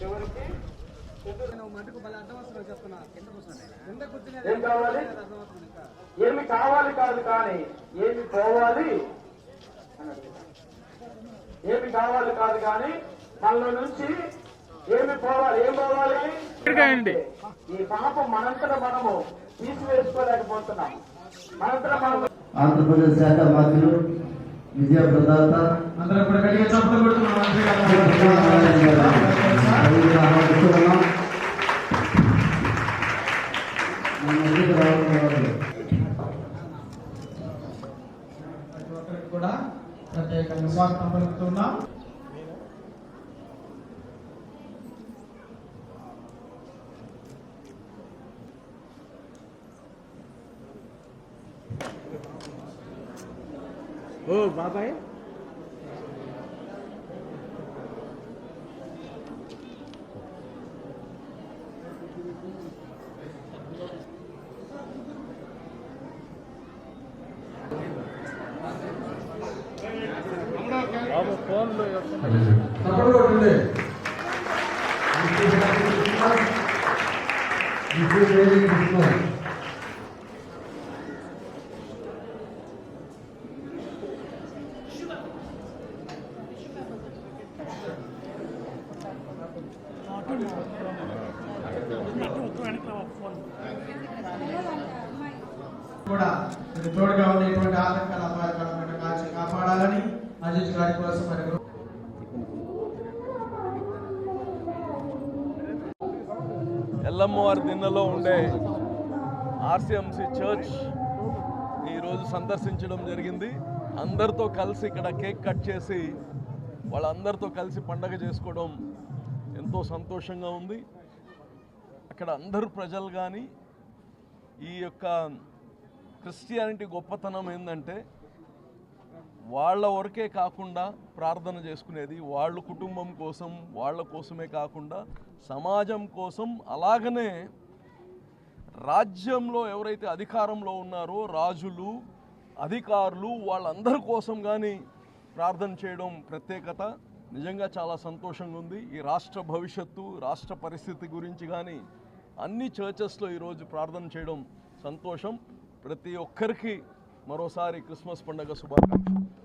చివరికి ఏం కావాలి? ఏమి కావాలి కాదు కానీ ఏమి పోవాలి. ఏమి కావాలి కాదు కానీ మనలో నుంచి ఏమి పోవాలి? ఏం పోవాలి? ఈ పాపం మనంతట మనము తీసివేసుకోలేకపోతున్నాం. మనంతట మనము ఆంధ్రప్రదేశ్ శాఖ మంత్రులు విద్యా ప్రదాత అందరూ కూడా గట్టిగా చప్పట్లు కొడుతున్నాం ఆహ్వానిస్తున్నాం. కూడా ప్రత్యేకంగా స్వాగతం పలుకుతున్నాం ఓ బాబాయ్ చప్పట్లు కొట్టింది కూడా తోడుగా ఉండేటువంటి ఆటంకాల కాపాడాలని అజిత్ గారి కోసం మరి ఎల్లమ్మవారి దిన్నలో ఉండే ఆర్సిఎంసి చర్చ్ ఈరోజు సందర్శించడం జరిగింది. అందరితో కలిసి ఇక్కడ కేక్ కట్ చేసి వాళ్ళందరితో కలిసి పండగ చేసుకోవడం ఎంతో సంతోషంగా ఉంది. అక్కడ అందరు ప్రజలు కానీ ఈ యొక్క క్రిస్టియానిటీ గొప్పతనం ఏంటంటే వాళ్ళ వరకే కాకుండా ప్రార్థన చేసుకునేది వాళ్ళ కుటుంబం కోసం వాళ్ళ కోసమే కాకుండా సమాజం కోసం అలాగనే రాజ్యంలో ఎవరైతే అధికారంలో ఉన్నారో రాజులు అధికారులు వాళ్ళందరి కోసం కానీ ప్రార్థన చేయడం ప్రత్యేకత. నిజంగా చాలా సంతోషంగా ఉంది. ఈ రాష్ట్ర భవిష్యత్తు రాష్ట్ర పరిస్థితి గురించి కానీ అన్ని చర్చెస్లో ఈరోజు ప్రార్థన చేయడం సంతోషం. ప్రతి ఒక్కరికి మరోసారి క్రిస్మస్ పండుగ శుభాకాంక్షలు.